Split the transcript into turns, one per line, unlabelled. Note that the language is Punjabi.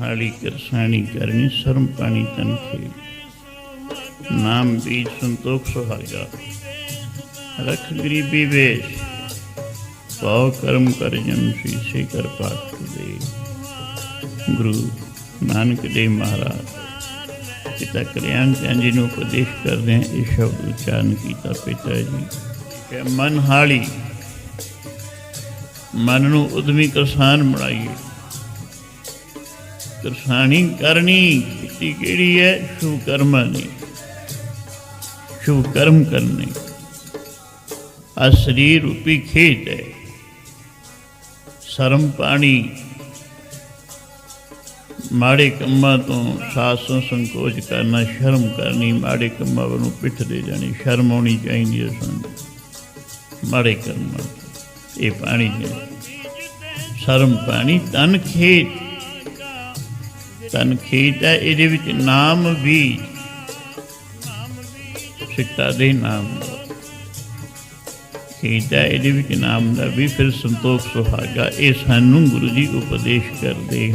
ਹਾਲੀ ਕਰਸਾਣੀ ਕਰਨੀ, ਸ਼ਰਮ ਪਾਣੀ ਤਨ ਖੇ ਨਾਮ ਬੀਜ ਸੰਤੋਖ ਸੁਹਾਗਾ ਰਖ ਗਰੀਬੀ ਵੇਸ਼। ਪਾਉ ਕਰਮ ਕਰ ਜਨ ਸੀਸੇ ਕਰ ਪਾਠ ਦੇ ਗੁਰੂ ਨਾਨਕ ਦੇਵ ਮਹਾਰਾਜ, ਪਿਤਾ ਕਲਿਆਣ ਚੰਦ ਜੀ ਨੂੰ ਉਪਦੇਸ਼ ਕਰਦੇ ਹਨ ਇਹ ਸ਼ਬਦ ਉਚਾਰਨ ਕੀਤਾ ਪਿਤਾ ਜੀ। ਕਿ ਮਨ ਹਾਲੀ, ਮਨ ਨੂੰ ਉਦਮੀ ਕਿਸਾਨ ਬਣਾਈਏ। ਕਿਰਸਾਨੀ ਕਰਨੀ, ਕੀਤੀ ਕਿਹੜੀ ਹੈ? ਸ਼ੁਭ ਕਰਮਾਂ ਦੀ ਸ਼ੁਭ ਕਰਮ ਕਰਨੇ। ਆ ਸਰੀਰ ਰੂਪੀ ਖੇਤ ਹੈ। ਸ਼ਰਮ ਪਾਣੀ। ਮਾੜੇ ਕੰਮਾਂ ਤੋਂ ਸਾਸੋਂ ਸੰਕੋਚ ਕਰਨਾ, ਸ਼ਰਮ ਕਰਨੀ, ਮਾੜੇ ਕੰਮਾਂ ਵੱਲੋਂ ਪਿੱਠ ਦੇ ਜਾਣੀ, ਸ਼ਰਮ ਆਉਣੀ ਚਾਹੀਦੀ ਹੈ ਸਾਨੂੰ। ਮਾੜੇ ਕਰਮਾਂ ਇਹ ਪਾਣੀ ਹੈ। ਸ਼ਰਮ ਪਾਣੀ ਤਨ ਖੇਤ। ਤਨ ਖੇਤ ਹੈ, ਇਹਦੇ ਵਿੱਚ ਨਾਮ ਵੀ ਸਿੱਟਾ ਦੇ ਨਾਮ ਦਾ। ਖੇਤ ਹੈ, ਇਹਦੇ ਵਿੱਚ ਨਾਮ ਦਾ ਵੀ ਫਿਰ ਸੰਤੋਖ ਸੁਹਾਗਾ, ਇਹ ਸਾਨੂੰ ਗੁਰੂ ਜੀ ਉਪਦੇਸ਼ ਕਰਦੇ